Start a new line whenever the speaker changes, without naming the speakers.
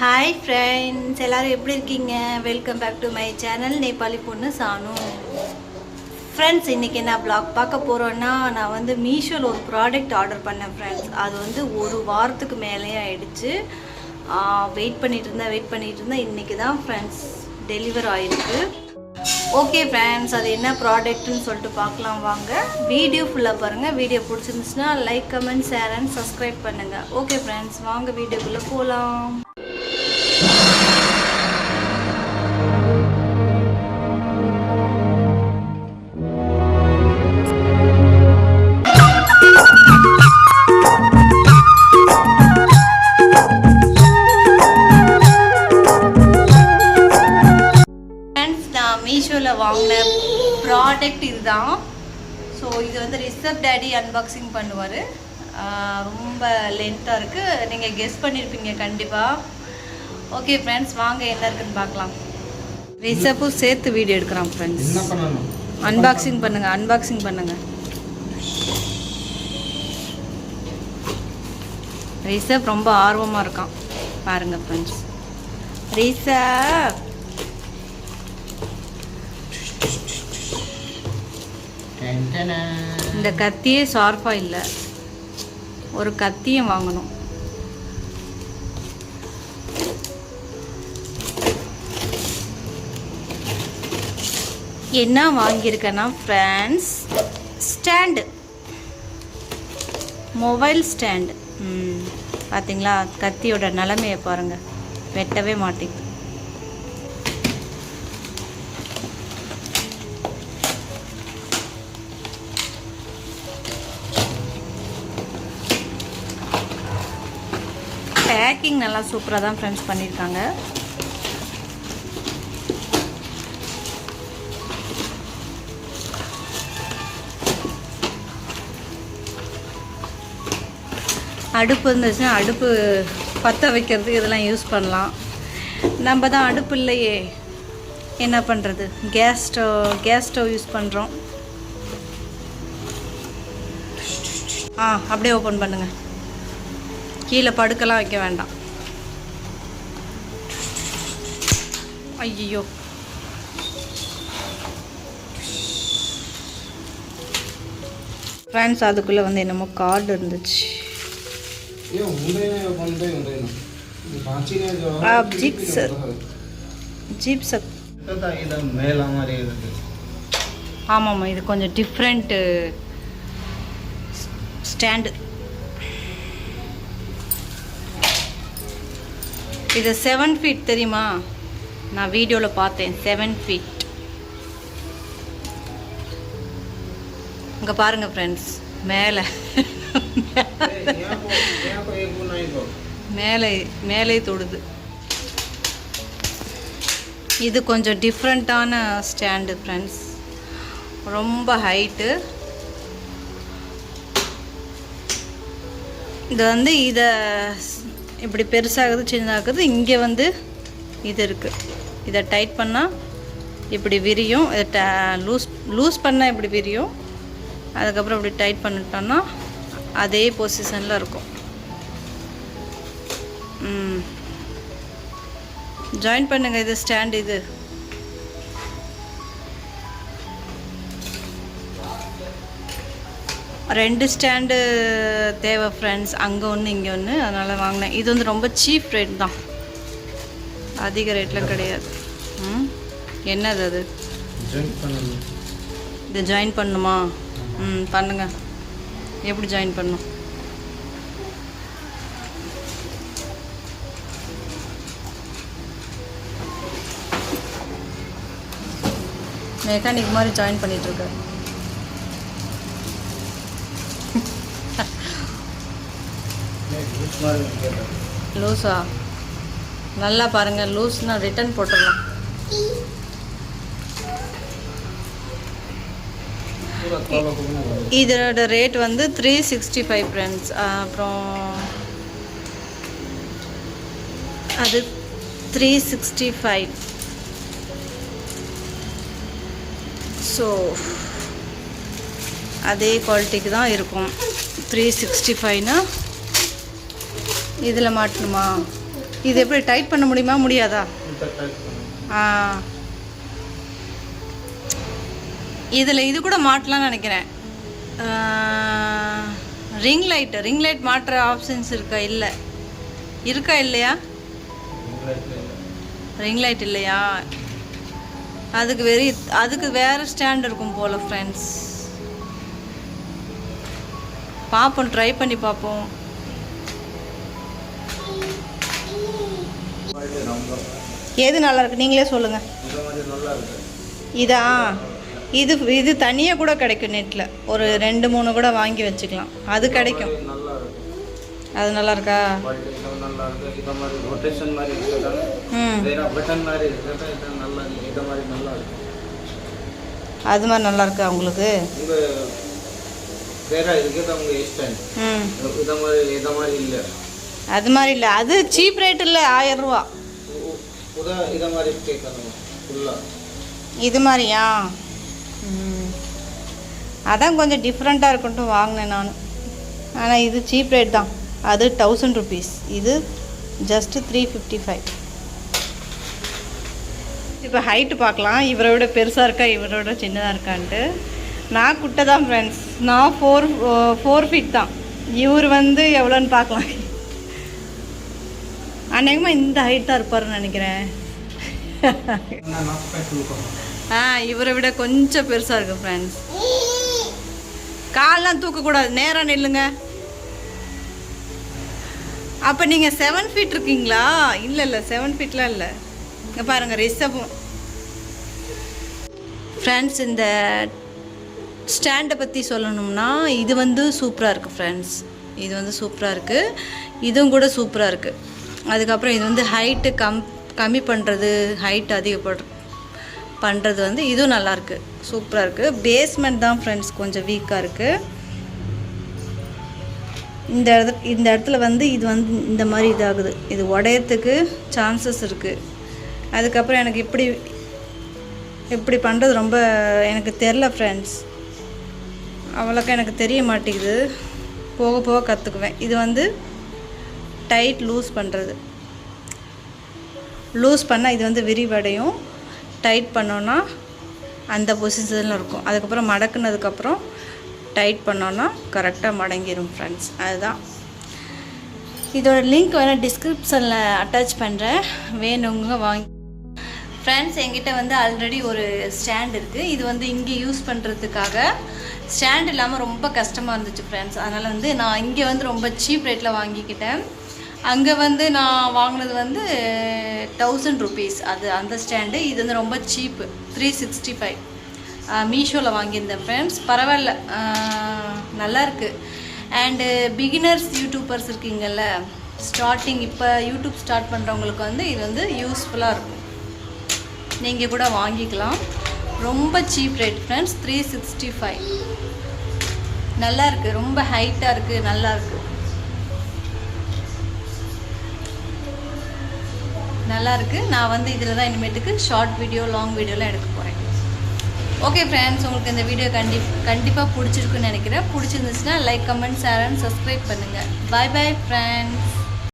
Hi friends எல்லாரும் எப்படி இருக்கீங்க? Welcome back to my channel Nepali பொண்ணு சானு ஃப்ரெண்ட்ஸ் இன்றைக்கி என்ன ப்ளாக் பார்க்க போகிறோன்னா நான் வந்து மீஷோவில் ஒரு ப்ராடக்ட் ஆர்டர் பண்ணேன் ஃப்ரெண்ட்ஸ் அது வந்து ஒரு வாரத்துக்கு மேலேயே ஆயிடுச்சு. வெயிட் பண்ணிட்டு இருந்தேன் வெயிட் பண்ணிட்டு இருந்தேன். இன்றைக்கி தான் ஃப்ரெண்ட்ஸ் டெலிவர் ஆயிருக்கு. ஓகே ஃப்ரெண்ட்ஸ் அது என்ன ப்ராடக்ட்னு சொல்லிட்டு பார்க்கலாம் வாங்க. வீடியோ ஃபுல்லாக பாருங்கள் வீடியோ பிடிச்சிருந்துச்சுன்னா like comment share and subscribe பண்ணுங்கள் ஓகே ஃப்ரெண்ட்ஸ் வாங்க வீடியோக்குள்ளே போகலாம் மீஷோவில் வாங்கின ப்ராடக்ட் இதுதான். ஸோ இது வந்து ரிசர்வ் டேடி அன்பாக்சிங் பண்ணுவார். ரொம்ப லென்த்தாக இருக்குது நீங்கள் கெஸ் பண்ணியிருப்பீங்க கண்டிப்பாக ஓகே ஃப்ரெண்ட்ஸ் வாங்க என்ன இருக்குன்னு பார்க்கலாம். ரிசப்பும் சேர்த்து வீடியோ எடுக்கிறான் ஃப்ரெண்ட்ஸ் அன்பாக்சிங் பண்ணுங்கள் அன்பாக்சிங் பண்ணுங்கள் ரிசப் ரொம்ப ஆர்வமாக இருக்கான். பாருங்கள் ஃப்ரெண்ட்ஸ் ரிசப் இந்த கத்தியே ஷார்ப்பாக இல்லை. ஒரு கத்தியும் வாங்கணும். என்ன வாங்கியிருக்கேன்னா ஃப்ரெண்ட்ஸ் ஸ்டாண்டு மொபைல் ஸ்டாண்டு பார்த்தீங்களா கத்தியோட நிலமையை பாருங்கள் வெட்டவே மாட்டேங்குது. பேக்கிங் நல்லா சூப்பராக தான் ஃப்ரெண்ட்ஸ் பண்ணியிருக்காங்க அடுப்பு இருந்துச்சுன்னா அடுப்பு பற்ற வைக்கிறதுக்கு இதெல்லாம் யூஸ் பண்ணலாம். நம்ம தான் அடுப்பு இல்லையே. என்ன பண்ணுறது gas stove gas stove use பண்ணுறோம் ஆ அப்படியே ஓப்பன் பண்ணுங்கள் கீழே படுக்கலாம் வைக்க வேண்டாம். ஐயோ ஃப்ரெண்ட்ஸ் அதுக்குள்ளே வந்து என்னமோ கார்டு இருந்துச்சு. ஜீப்
சார் ஜீப்
ஆமாம்மா இது கொஞ்சம் டிஃப்ரெண்ட்டு ஸ்டாண்டு இது செவன் ஃபீட் தெரியுமா? நான் வீடியோவில் பார்த்தேன் செவன் ஃபீட் இங்கே பாருங்கள் ஃப்ரெண்ட்ஸ் மேலே. மேலே மேலே தொடுது. இது கொஞ்சம் டிஃப்ரெண்ட்டான ஸ்டாண்டு ஃப்ரெண்ட்ஸ் ரொம்ப ஹைட்டு இது வந்து இதை இப்படி பெருசாகுது சின்னதாகுது இங்கே வந்து இது இருக்குது இதை டைட் பண்ணால் இப்படி விரியும். இதை ட லூஸ் லூஸ் பண்ணால் இப்படி விரியும். அதுக்கப்புறம் இப்படி டைட் பண்ணிட்டோன்னா அதே பொசிஷனில் இருக்கும். ஜாயின் பண்ணுங்கள் இது ஸ்டாண்ட் இது. ரெண்டு ஸ்டாண்டு தேவை ஃப்ரெண்ட்ஸ் அங்கே ஒன்று இங்கே ஒன்று அதனால் வாங்கினேன். இது வந்து ரொம்ப சீப் ரேட் தான். அதிக ரேட்லாம் கிடையாது. ம்? என்னது அது. இது ஜாயின் பண்ணுமா? ம் பண்ணுங்க. எப்படி ஜாயின் பண்ணும்? மெக்கானிக் மாதிரி ஜாயின் பண்ணிட்டு லூஸா நல்லா பாருங்கள் லூஸ்னால் ரிட்டர்ன் போட்டுடலாம். இதோட ரேட் வந்து த்ரீ சிக்ஸ்டி ஃபைவ் ஃப்ரெண்ட்ஸ் அப்புறம் அது த்ரீ சிக்ஸ்டி ஃபைவ் ஸோ அதே குவாலிட்டிக்கு தான் இருக்கும். த்ரீ சிக்ஸ்டி ஃபைவ்னால் இதில் மாட்டணுமா? இது எப்படி டைட் பண்ண முடியுமா? முடியாதா? ஆ. இதில் இது கூட மாட்டலாம்னு நினைக்கிறேன். ரிங் லைட் ரிங் லைட் மாட்டுற ஆப்ஷன்ஸ் இருக்கா? இல்லை. இருக்கா இல்லையா? ரிங் லைட் இல்லையா? அதுக்கு வெறி அதுக்கு வேறு ஸ்டாண்ட் இருக்கும் போல் ஃப்ரெண்ட்ஸ் பார்ப்போம் ட்ரை பண்ணி பார்ப்போம் எது நல்லா இருக்கு நீங்களே
இருக்கு
இதா? இது இது தனியாக கூட கிடைக்கும் நெட்டில் ஒரு ரெண்டு மூணு கூட வாங்கி வச்சுக்கலாம். அது கிடைக்கும். அது நல்லா இருக்கா. அது மாதிரி நல்லா இருக்கா உங்களுக்கு?
உங்க வேற இஷ்டம். இத மாதிரி இத மாதிரி இல்லை.
அது மாதிரி இல்லை. அது சீப் ரேட் இல்லை ஆயிரம் ரூபா.
இத
மாதிரியா? அதான் கொஞ்சம் டிஃப்ரெண்ட்டாக இருக்குன்ட்டு வாங்கினேன் நான். ஆனால் இது சீப் ரேட் தான். அது தௌசண்ட் ருபீஸ் இது ஜஸ்ட்டு த்ரீ ஃபிஃப்டி ஃபைவ் இப்போ ஹைட்டு பார்க்கலாம். இவரை விட பெருசாக இருக்கா இவரை விட சின்னதாக இருக்கான்ட்டு. நான் குட்டை தான் ஃப்ரெண்ட்ஸ் நான் ஃபோர் ஃபோர் ஃபீட் தான். இவர் வந்து எவ்வளோன்னு பார்க்கலாம். அநேகமாக இந்த ஹைட் தான் இருப்பாருன்னு நினைக்கிறேன். ஆ இவரை விட கொஞ்சம் பெருசாக இருக்கு ஃப்ரெண்ட்ஸ் கால்லாம் தூக்கக்கூடாது நேராக நில்லுங்க. அப்போ நீங்கள் செவன் ஃபீட் இருக்கீங்களா? இல்லை இல்லை செவன் ஃபீட்லாம் இல்லை. இங்கே பாருங்கள் ரிஷபம். ஃப்ரெண்ட்ஸ் இந்த ஸ்டாண்டை பற்றி சொல்லணும்னா இது வந்து சூப்பராக இருக்குது ஃப்ரெண்ட்ஸ் இது வந்து சூப்பராக இருக்குது இதுவும் கூட சூப்பராக இருக்குது அதுக்கப்புறம் இது வந்து ஹைட்டு கம் கம்மி பண்ணுறது ஹைட் அதிகப்படு பண்ணுறது வந்து இதுவும் நல்லாயிருக்கு சூப்பராக இருக்குது பேஸ்மெண்ட் தான் ஃப்ரெண்ட்ஸ் கொஞ்சம் வீக்காக இருக்குது இந்த இடத்து இந்த இடத்துல வந்து இது வந்து இந்த மாதிரி இதாகுது. இது உடையத்துக்கு சான்சஸ் இருக்குது அதுக்கப்புறம் எனக்கு இப்படி இப்படி பண்ணுறது ரொம்ப எனக்கு தெரில ஃப்ரெண்ட்ஸ் அவ்வளோக்கா எனக்கு தெரிய மாட்டேங்குது. போக போக கற்றுக்குவேன் இது வந்து டைட் லூஸ் பண்ணுறது லூஸ் பண்ணால் இது வந்து விரிவடையும். டைட் பண்ணோன்னா அந்த பொசிஷனில் இருக்கும். அதுக்கப்புறம் மடக்குனதுக்கப்புறம் டைட் பண்ணோன்னா கரெக்டாக மடங்கிடும் ஃப்ரெண்ட்ஸ் அதுதான். இதோட லிங்க் வேணால் டிஸ்கிரிப்ஷனில் அட்டாச் பண்ணுறேன் வேணுங்க வாங்கி ஃப்ரெண்ட்ஸ் என்கிட்ட வந்து ஆல்ரெடி ஒரு ஸ்டாண்ட் இருக்குது இது வந்து இங்கே யூஸ் பண்ணுறதுக்காக ஸ்டாண்ட் இல்லாமல் ரொம்ப கஷ்டமாக இருந்துச்சு ஃப்ரெண்ட்ஸ் அதனால் வந்து நான் இங்கே வந்து ரொம்ப சீப் ரேட்டில் வாங்கிக்கிட்டேன். அங்கே வந்து நான் வாங்கினது வந்து தௌசண்ட் ருபீஸ் அது அந்த ஸ்டாண்டு இது வந்து ரொம்ப சீப்பு த்ரீ சிக்ஸ்டி ஃபைவ் மீஷோவில் வாங்கியிருந்தேன் ஃப்ரெண்ட்ஸ் பரவாயில்ல. நல்லா இருக்குது அண்டு பிகினர்ஸ் யூடியூபர்ஸ் இருக்கீங்கள்ல ஸ்டார்டிங் இப்போ யூடியூப் ஸ்டார்ட் பண்ணுறவங்களுக்கு வந்து இது வந்து யூஸ்ஃபுல்லாக இருக்கும். நீங்கள் கூட வாங்கிக்கலாம். ரொம்ப cheap rate friends three sixty five நல்லா இருக்குது ரொம்ப ஹைட்டாக இருக்குது நல்லா இருக்குது நல்லாயிருக்கு நான் வந்து இதில் தான் இனிமேட்டுக்கு ஷார்ட் வீடியோ லாங் வீடியோலாம் எடுக்க போகிறேன் ஓகே ஃப்ரெண்ட்ஸ் உங்களுக்கு இந்த வீடியோ கண்டி கண்டிப்பாக பிடிச்சிருக்குன்னு நினைக்கிறேன். பிடிச்சிருந்துச்சுன்னா like comment share and subscribe பண்ணுங்கள் பாய் பாய் ஃப்ரெண்ட்ஸ்